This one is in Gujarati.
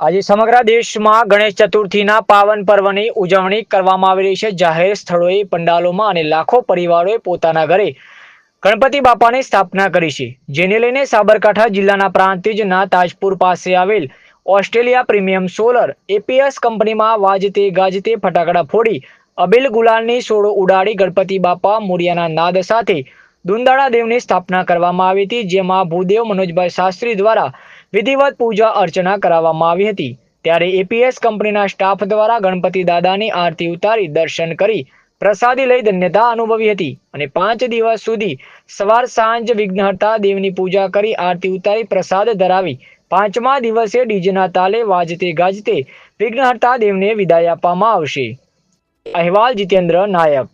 આજે સમગ્ર દેશમાં ગણેશ ચતુર્થીના પાવન પર્વની ઉજવણી કરવામાં આવી રહી છે. જાહેર સ્થળોએ, પંડાલોમાં અને લાખો પરિવારોએ પોતાના ઘરે ગણપતિ બાપાની સ્થાપના કરી છે. જેને લઈને સાબરકાંઠા જિલ્લાના પ્રાંતિજના તાજપુર પાસે આવેલ ઓસ્ટ્રેલિયા પ્રીમિયમ સોલર એપીએસ કંપનીમાં વાજતે ગાજતે ફટાકડા ફોડી અબિલ ગુલાલની સોળો ઉડાડી ગણપતિ બાપા મોરિયાના નાદ સાથે દુંદાળા દેવની સ્થાપના કરવામાં આવી હતી, જેમાં ભૂદેવ મનોજભાઈ શાસ્ત્રી દ્વારા વિધિવત પૂજા અર્ચના કરાવવામાં આવી હતી. ત્યારે એપીએસ કંપનીના સ્ટાફ દ્વારા ગણપતિ દાદાની આરતી ઉતારી દર્શન કરી પ્રસાદી લઈ ધન્યતા અનુભવી હતી અને પાંચ દિવસ સુધી સવાર સાંજ વિઘ્નહર્તા દેવની પૂજા કરી આરતી ઉતારી પ્રસાદ ધરાવી પાંચમા દિવસે ડીજેના તાલે વાજતે ગાજતે વિઘ્નહર્તા દેવને વિદાય આપવામાં આવશે. અહેવાલ જીતેન્દ્ર નાયક.